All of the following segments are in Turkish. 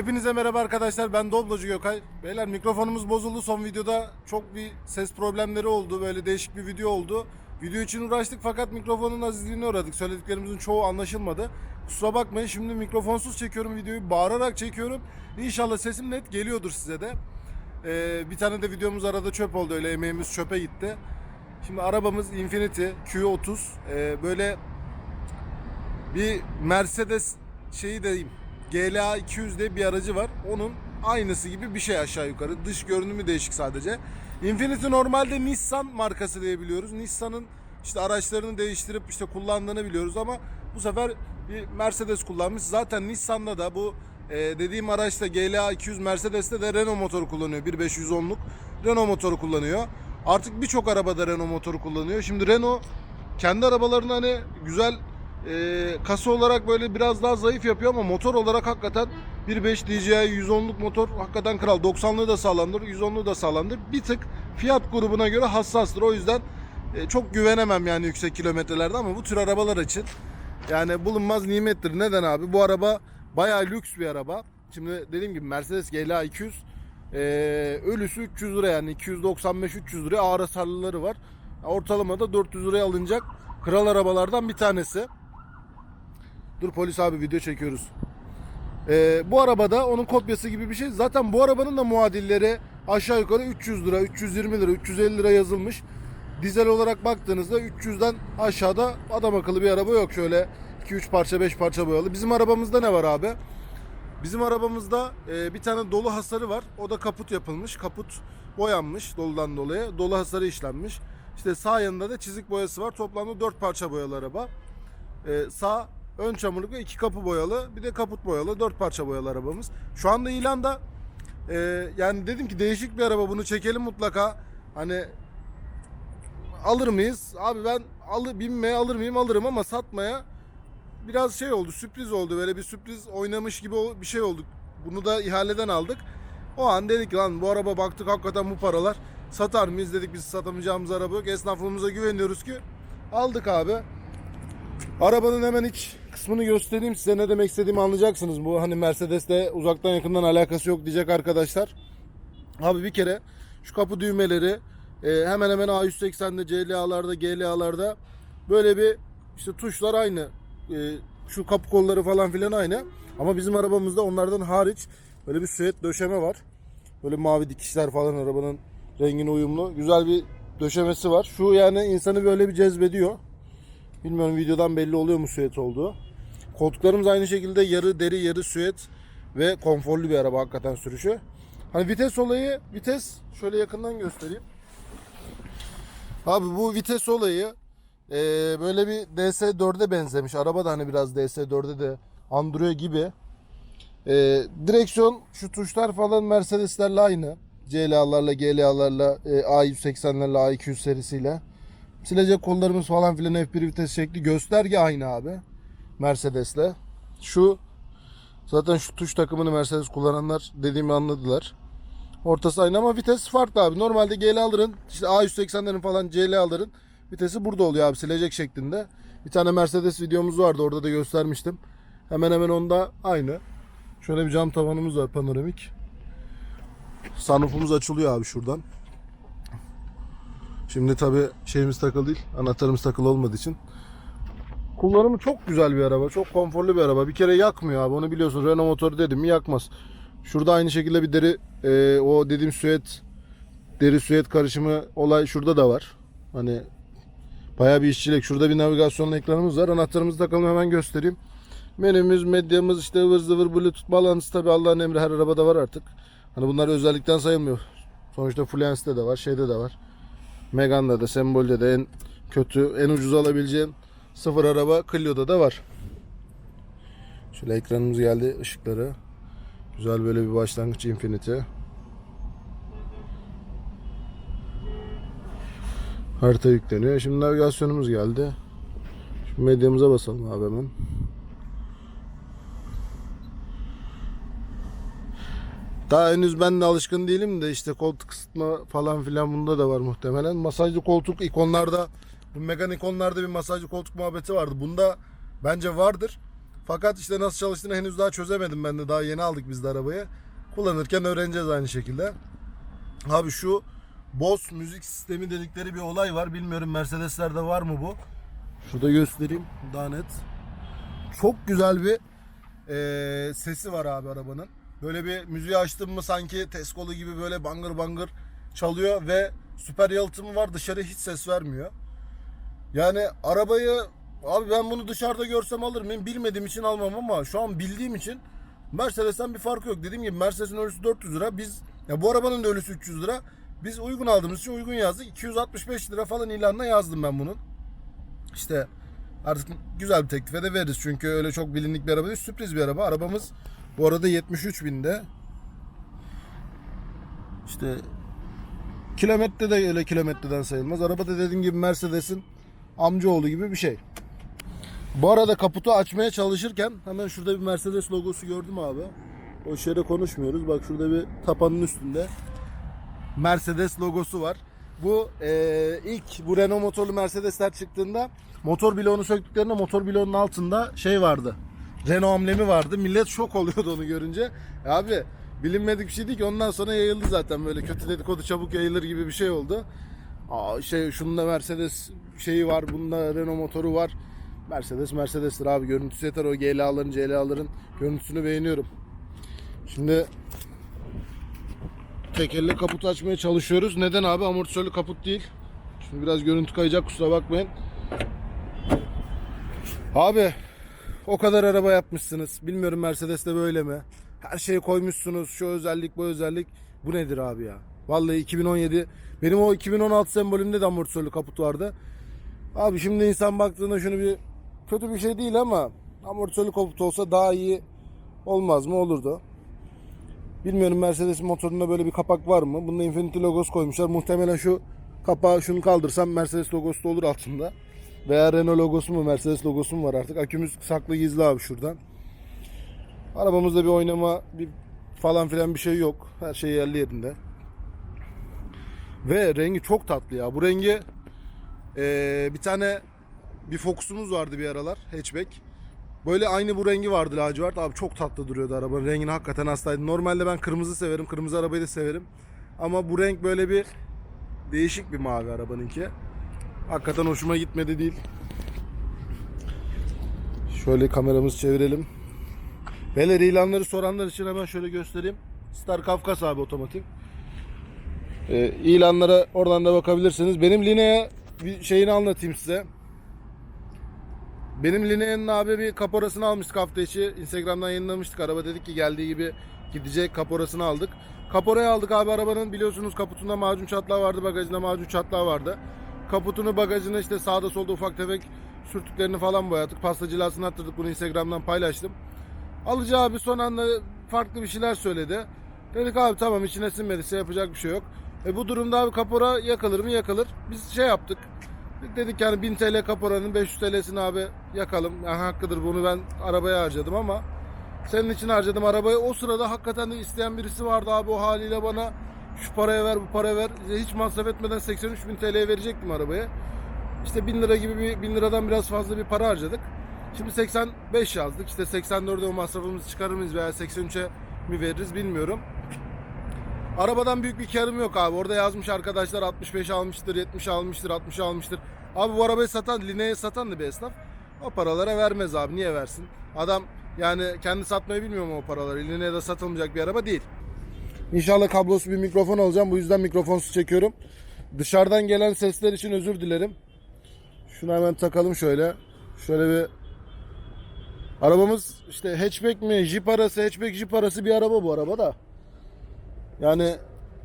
Hepinize merhaba arkadaşlar. Ben Doblocu Gökay. Beyler mikrofonumuz bozuldu. Son videoda çok bir ses problemleri oldu. Böyle değişik bir video oldu. Video için uğraştık fakat mikrofonun azizliğine uğradık. Söylediklerimizin çoğu anlaşılmadı. Kusura bakmayın. Şimdi mikrofonsuz çekiyorum videoyu. Bağırarak çekiyorum. İnşallah sesim net geliyordur size de. Ee, bir tane de videomuz arada çöp oldu. Öyle emeğimiz çöpe gitti. Şimdi arabamız Infiniti Q30. Ee, böyle bir Mercedes şeyi diyeyim. GLA 200 diye bir aracı var. Onun aynısı gibi bir şey aşağı yukarı. Dış görünümü değişik sadece. Infiniti normalde Nissan markası diye biliyoruz. Nissan'ın işte araçlarını değiştirip işte kullandığını biliyoruz ama bu sefer bir Mercedes kullanmış. Zaten Nissan'da da bu e, dediğim araçta GLA 200 Mercedes'te de Renault motoru kullanıyor. 1.510'luk Renault motoru kullanıyor. Artık birçok arabada Renault motoru kullanıyor. Şimdi Renault kendi arabalarını hani güzel e, kasa olarak böyle biraz daha zayıf yapıyor ama motor olarak hakikaten 1.5 DCI 110'luk motor hakikaten kral. 90'lığı da sağlamdır, 110'luğu da sağlamdır. Bir tık fiyat grubuna göre hassastır. O yüzden e, çok güvenemem yani yüksek kilometrelerde ama bu tür arabalar için yani bulunmaz nimettir. Neden abi? Bu araba bayağı lüks bir araba. Şimdi dediğim gibi Mercedes GLA 200 e, ölüsü 300 lira yani 295-300 liraya ağır hasarlıları var. Ortalamada 400 liraya alınacak kral arabalardan bir tanesi. Dur polis abi video çekiyoruz. Ee, bu arabada onun kopyası gibi bir şey. Zaten bu arabanın da muadilleri aşağı yukarı 300 lira, 320 lira, 350 lira yazılmış. Dizel olarak baktığınızda 300'den aşağıda adam akıllı bir araba yok. Şöyle 2-3 parça 5 parça boyalı. Bizim arabamızda ne var abi? Bizim arabamızda e, bir tane dolu hasarı var. O da kaput yapılmış. Kaput boyanmış doludan dolayı. Dolu hasarı işlenmiş. İşte sağ yanında da çizik boyası var. Toplamda 4 parça boyalı araba. E, sağ ön çamurluk iki kapı boyalı. Bir de kaput boyalı. 4 parça boyalı arabamız. Şu anda ilanda e, yani dedim ki değişik bir araba bunu çekelim mutlaka. Hani alır mıyız? Abi ben alır, binmeye alır mıyım? Alırım ama satmaya biraz şey oldu, sürpriz oldu. Böyle bir sürpriz oynamış gibi bir şey olduk. Bunu da ihaleden aldık. O an dedik lan bu araba baktık hakikaten bu paralar. Satar mıyız dedik biz satamayacağımız araba yok. Esnaflığımıza güveniyoruz ki. Aldık abi. Arabanın hemen iç kısmını göstereyim size ne demek istediğimi anlayacaksınız. Bu hani Mercedes'te uzaktan yakından alakası yok diyecek arkadaşlar. Abi bir kere şu kapı düğmeleri e, hemen hemen A180'de, CLA'larda, GLA'larda böyle bir işte tuşlar aynı. E, şu kapı kolları falan filan aynı. Ama bizim arabamızda onlardan hariç böyle bir süet döşeme var. Böyle mavi dikişler falan arabanın rengine uyumlu. Güzel bir döşemesi var. Şu yani insanı böyle bir cezbediyor. Bilmiyorum videodan belli oluyor mu süet olduğu. Koltuklarımız aynı şekilde yarı deri yarı süet ve konforlu bir araba hakikaten sürüşü. Hani vites olayı, vites şöyle yakından göstereyim. Abi bu vites olayı e, böyle bir DS4'e benzemiş. Araba da hani biraz DS4'e de andırıyor gibi. E, direksiyon şu tuşlar falan Mercedeslerle aynı. CLA'larla, GLA'larla, e, A180'lerle, A200 serisiyle. Silecek kollarımız falan filan F1 vites şekli. Gösterge aynı abi. Mercedes'le. Şu zaten şu tuş takımını Mercedes kullananlar dediğimi anladılar. Ortası aynı ama vites farklı abi. Normalde GLA'ların işte A180'lerin falan CLA'ların vitesi burada oluyor abi silecek şeklinde. Bir tane Mercedes videomuz vardı orada da göstermiştim. Hemen hemen onda aynı. Şöyle bir cam tavanımız var panoramik. Sunroofumuz açılıyor abi şuradan. Şimdi tabi şeyimiz takılı değil. Anahtarımız takılı olmadığı için. Kullanımı çok güzel bir araba. Çok konforlu bir araba. Bir kere yakmıyor abi. Onu biliyorsun. Renault motoru dedim mi yakmaz. Şurada aynı şekilde bir deri e, o dediğim süet deri süet karışımı olay şurada da var. Hani bayağı bir işçilik. Şurada bir navigasyon ekranımız var. Anahtarımızı takalım hemen göstereyim. Menümüz, medyamız işte ıvır zıvır bluetooth bağlantısı tabi Allah'ın emri her arabada var artık. Hani bunlar özellikten sayılmıyor. Sonuçta Fluence'de de var, şeyde de var. Megane'da da, Sembol'de de en kötü, en ucuz alabileceğin sıfır araba Clio'da da var. Şöyle ekranımız geldi, ışıkları. Güzel böyle bir başlangıç Infinity. Harita yükleniyor. Şimdi navigasyonumuz geldi. Şu medyamıza basalım abi hemen. Daha henüz ben de alışkın değilim de işte koltuk ısıtma falan filan bunda da var muhtemelen. Masajlı koltuk ikonlarda bu Megan ikonlarda bir masajlı koltuk muhabbeti vardı. Bunda bence vardır. Fakat işte nasıl çalıştığını henüz daha çözemedim ben de. Daha yeni aldık biz de arabayı. Kullanırken öğreneceğiz aynı şekilde. Abi şu Bose müzik sistemi dedikleri bir olay var. Bilmiyorum Mercedes'lerde var mı bu? Şurada göstereyim daha net. Çok güzel bir eee, sesi var abi arabanın. Böyle bir müziği açtım mı sanki Tesco'lu gibi böyle bangır bangır çalıyor ve süper yalıtımı var dışarı hiç ses vermiyor. Yani arabayı abi ben bunu dışarıda görsem alır mıyım bilmediğim için almam ama şu an bildiğim için Mercedes'ten bir farkı yok. Dediğim gibi Mercedes'in ölüsü 400 lira. Biz ya bu arabanın da ölüsü 300 lira. Biz uygun aldığımız için uygun yazdık. 265 lira falan ilanına yazdım ben bunun. İşte artık güzel bir teklife de veririz. Çünkü öyle çok bilindik bir araba değil. Sürpriz bir araba. Arabamız bu arada 73 binde. İşte kilometre de öyle kilometreden sayılmaz. Araba da dediğim gibi Mercedes'in amcaoğlu gibi bir şey. Bu arada kaputu açmaya çalışırken hemen şurada bir Mercedes logosu gördüm abi. O şere konuşmuyoruz. Bak şurada bir tapanın üstünde Mercedes logosu var. Bu eee, ilk bu Renault motorlu Mercedesler çıktığında motor bloğunu söktüklerinde motor bloğunun altında şey vardı. Renault amblemi vardı. Millet şok oluyordu onu görünce. E abi bilinmedik bir şey değil ki ondan sonra yayıldı zaten böyle kötü dedikodu çabuk yayılır gibi bir şey oldu. Aa, şey şunda Mercedes şeyi var, bunda Renault motoru var. Mercedes Mercedes'tir abi. Görüntüsü yeter o GLA'ların, CLA'ların görüntüsünü beğeniyorum. Şimdi tekerle kaput açmaya çalışıyoruz. Neden abi? Amortisörlü kaput değil. Şimdi biraz görüntü kayacak kusura bakmayın. Abi o kadar araba yapmışsınız. Bilmiyorum Mercedes'te böyle mi? Her şeyi koymuşsunuz. Şu özellik bu özellik. Bu nedir abi ya? Vallahi 2017 benim o 2016 sembolümde de amortisörlü kaput vardı. Abi şimdi insan baktığında şunu bir kötü bir şey değil ama amortisörlü kaput olsa daha iyi olmaz mı? Olurdu. Bilmiyorum Mercedes motorunda böyle bir kapak var mı? Bunda Infinity logosu koymuşlar. Muhtemelen şu kapağı şunu kaldırsam Mercedes logosu da olur altında. Veya Renault logosu mu Mercedes logosu mu var artık. Akümüz saklı gizli abi şuradan. Arabamızda bir oynama bir falan filan bir şey yok. Her şey yerli yerinde. Ve rengi çok tatlı ya. Bu rengi eee, bir tane bir Focus'umuz vardı bir aralar. Hatchback. Böyle aynı bu rengi vardı lacivert. Abi çok tatlı duruyordu arabanın. Rengini hakikaten hastaydım. Normalde ben kırmızı severim. Kırmızı arabayı da severim. Ama bu renk böyle bir değişik bir mavi arabanınki. Hakikaten hoşuma gitmedi değil. Şöyle kameramızı çevirelim. Beyler ilanları soranlar için hemen şöyle göstereyim. Star Kafkas abi otomatik. Ee, ilanlara oradan da bakabilirsiniz. Benim Linea'ya bir şeyini anlatayım size. Benim Linea'nın abi bir kaporasını almıştık hafta içi. Instagram'dan yayınlamıştık. Araba dedik ki geldiği gibi gidecek kaporasını aldık. Kaporayı aldık abi arabanın biliyorsunuz kaputunda macun çatlağı vardı bagajında macun çatlağı vardı. Kaputunu bagajını işte sağda solda ufak tefek sürtüklerini falan boyadık. Pasta cilasını attırdık bunu Instagram'dan paylaştım. Alıcı abi son anda farklı bir şeyler söyledi. Dedik abi tamam içine sinmediyse yapacak bir şey yok. E bu durumda abi kapora yakılır mı yakılır. Biz şey yaptık. Dedik yani 1000 TL kaporanın 500 TL'sini abi yakalım. Yani hakkıdır bunu ben arabaya harcadım ama senin için harcadım arabayı. O sırada hakikaten de isteyen birisi vardı abi o haliyle bana şu paraya ver bu paraya ver. Hiç masraf etmeden 83 bin TL'ye verecektim arabayı. İşte 1000 lira gibi bir 1000 liradan biraz fazla bir para harcadık. Şimdi 85 yazdık. İşte 84'e o masrafımızı çıkarır mıyız veya 83'e mi veririz bilmiyorum. Arabadan büyük bir karım yok abi. Orada yazmış arkadaşlar 65 almıştır, 70 almıştır, 60 almıştır. Abi bu arabayı satan, Linea'yı satan da bir esnaf. O paralara vermez abi. Niye versin? Adam yani kendi satmayı bilmiyor mu o paraları? Linea'da satılmayacak bir araba değil. İnşallah kablosuz bir mikrofon alacağım. Bu yüzden mikrofonsuz çekiyorum. Dışarıdan gelen sesler için özür dilerim. Şunu hemen takalım şöyle. Şöyle bir Arabamız işte hatchback mi, jip arası, hatchback jip arası bir araba bu araba da. Yani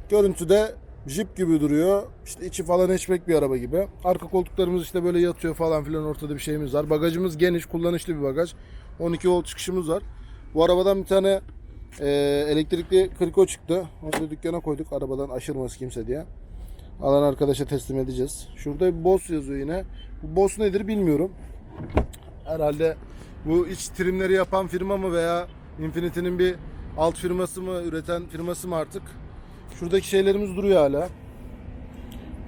görüntüde jip gibi duruyor. İşte içi falan hatchback bir araba gibi. Arka koltuklarımız işte böyle yatıyor falan filan ortada bir şeyimiz var. Bagajımız geniş, kullanışlı bir bagaj. 12 volt çıkışımız var. Bu arabadan bir tane e, elektrikli kriko çıktı. Onu da dükkana koyduk arabadan aşırması kimse diye. Alan arkadaşa teslim edeceğiz. Şurada bir Boss yazıyor yine. Bu Boss nedir bilmiyorum. Herhalde bu iç trimleri yapan firma mı veya Infinity'nin bir alt firması mı, üreten firması mı artık? Şuradaki şeylerimiz duruyor hala.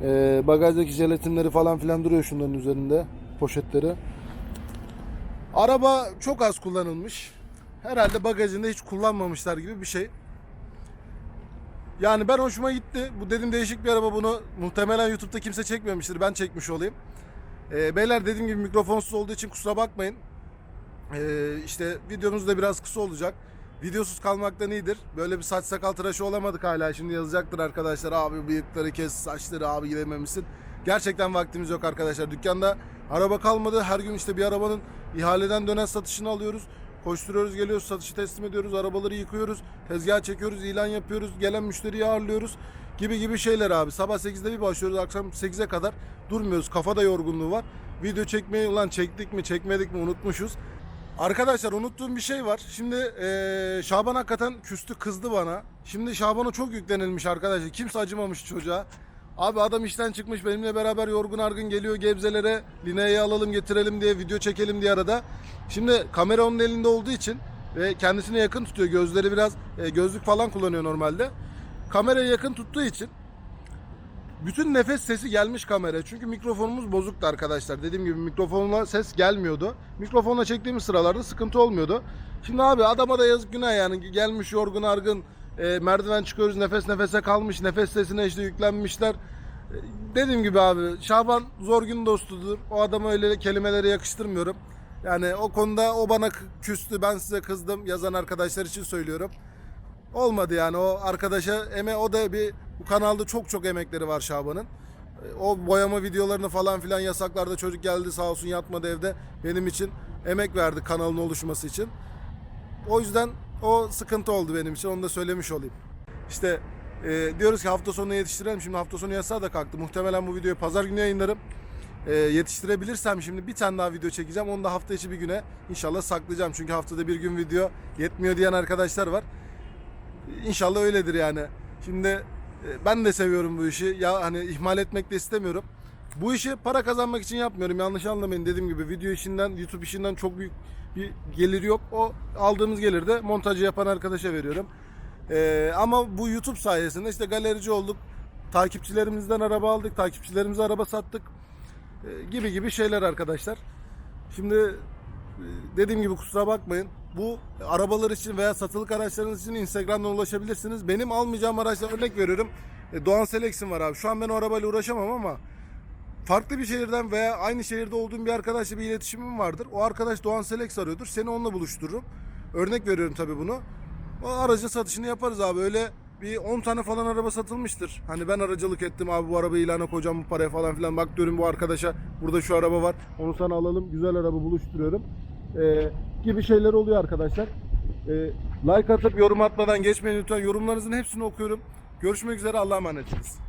Ee, bagajdaki jelatinleri falan filan duruyor şunların üzerinde. Poşetleri. Araba çok az kullanılmış. Herhalde bagajında hiç kullanmamışlar gibi bir şey. Yani ben hoşuma gitti. Bu dedim değişik bir araba bunu muhtemelen YouTube'da kimse çekmemiştir. Ben çekmiş olayım. Ee, beyler dediğim gibi mikrofonsuz olduğu için kusura bakmayın. Ee, işte videomuz da biraz kısa olacak. Videosuz kalmaktan iyidir. Böyle bir saç sakal tıraşı olamadık hala. Şimdi yazacaktır arkadaşlar abi bıyıkları kes, saçları abi gidememişsin. Gerçekten vaktimiz yok arkadaşlar. Dükkanda araba kalmadı. Her gün işte bir arabanın ihaleden dönen satışını alıyoruz. Koşturuyoruz, geliyoruz, satışı teslim ediyoruz, arabaları yıkıyoruz, tezgah çekiyoruz, ilan yapıyoruz, gelen müşteriyi ağırlıyoruz gibi gibi şeyler abi. Sabah 8'de bir başlıyoruz, akşam 8'e kadar durmuyoruz. Kafada yorgunluğu var. Video çekmeyi ulan çektik mi, çekmedik mi unutmuşuz. Arkadaşlar unuttuğum bir şey var. Şimdi eee, Şaban hakikaten küstü kızdı bana. Şimdi Şaban'a çok yüklenilmiş arkadaşlar. Kimse acımamış çocuğa. Abi adam işten çıkmış benimle beraber yorgun argın geliyor Gebze'lere Linea'yı alalım getirelim diye video çekelim diye arada. Şimdi kamera onun elinde olduğu için ve kendisine yakın tutuyor. Gözleri biraz e, gözlük falan kullanıyor normalde. Kameraya yakın tuttuğu için bütün nefes sesi gelmiş kameraya. Çünkü mikrofonumuz bozuktu arkadaşlar. Dediğim gibi mikrofonla ses gelmiyordu. Mikrofonla çektiğimiz sıralarda sıkıntı olmuyordu. Şimdi abi adama da yazık günah yani. Gelmiş yorgun argın e, merdiven çıkıyoruz nefes nefese kalmış. Nefes sesine işte yüklenmişler. E, dediğim gibi abi Şaban zor gün dostudur. O adama öyle kelimeleri yakıştırmıyorum. Yani o konuda o bana küstü. Ben size kızdım. Yazan arkadaşlar için söylüyorum. Olmadı yani o arkadaşa eme o da bir bu kanalda çok çok emekleri var Şaban'ın. E, O boyama videolarını falan filan yasaklarda çocuk geldi sağ olsun yatmadı evde benim için emek verdi kanalın oluşması için. O yüzden o sıkıntı oldu benim için onu da söylemiş olayım. İşte e, diyoruz ki hafta sonuna yetiştirelim. Şimdi hafta sonu yasağı da kalktı. Muhtemelen bu videoyu pazar günü yayınlarım. E, yetiştirebilirsem şimdi bir tane daha video çekeceğim. Onu da hafta içi bir güne inşallah saklayacağım. Çünkü haftada bir gün video yetmiyor diyen arkadaşlar var. İnşallah öyledir yani. Şimdi e, ben de seviyorum bu işi. Ya hani ihmal etmek de istemiyorum. Bu işi para kazanmak için yapmıyorum. Yanlış anlamayın. Dediğim gibi video işinden, YouTube işinden çok büyük bir gelir yok. O aldığımız geliri de montajı yapan arkadaşa veriyorum. E, ama bu YouTube sayesinde işte galerici olduk. Takipçilerimizden araba aldık. Takipçilerimize araba sattık. E, gibi gibi şeyler arkadaşlar. Şimdi e, dediğim gibi kusura bakmayın. Bu arabalar için veya satılık araçlarınız için Instagram'dan ulaşabilirsiniz. Benim almayacağım araçlar örnek veriyorum. E, Doğan Selex'im var abi. Şu an ben o arabayla uğraşamam ama farklı bir şehirden veya aynı şehirde olduğum bir arkadaşla bir iletişimim vardır. O arkadaş Doğan Selex arıyordur. Seni onunla buluştururum. Örnek veriyorum tabii bunu. O aracın satışını yaparız abi. Öyle bir 10 tane falan araba satılmıştır. Hani ben aracılık ettim abi bu arabayı ilana koyacağım bu paraya falan filan. Bak diyorum bu arkadaşa burada şu araba var. Onu sana alalım. Güzel araba buluşturuyorum. Ee, gibi şeyler oluyor arkadaşlar. Ee, like atıp yorum atmadan geçmeyin lütfen. Yorumlarınızın hepsini okuyorum. Görüşmek üzere Allah'a emanetsiniz.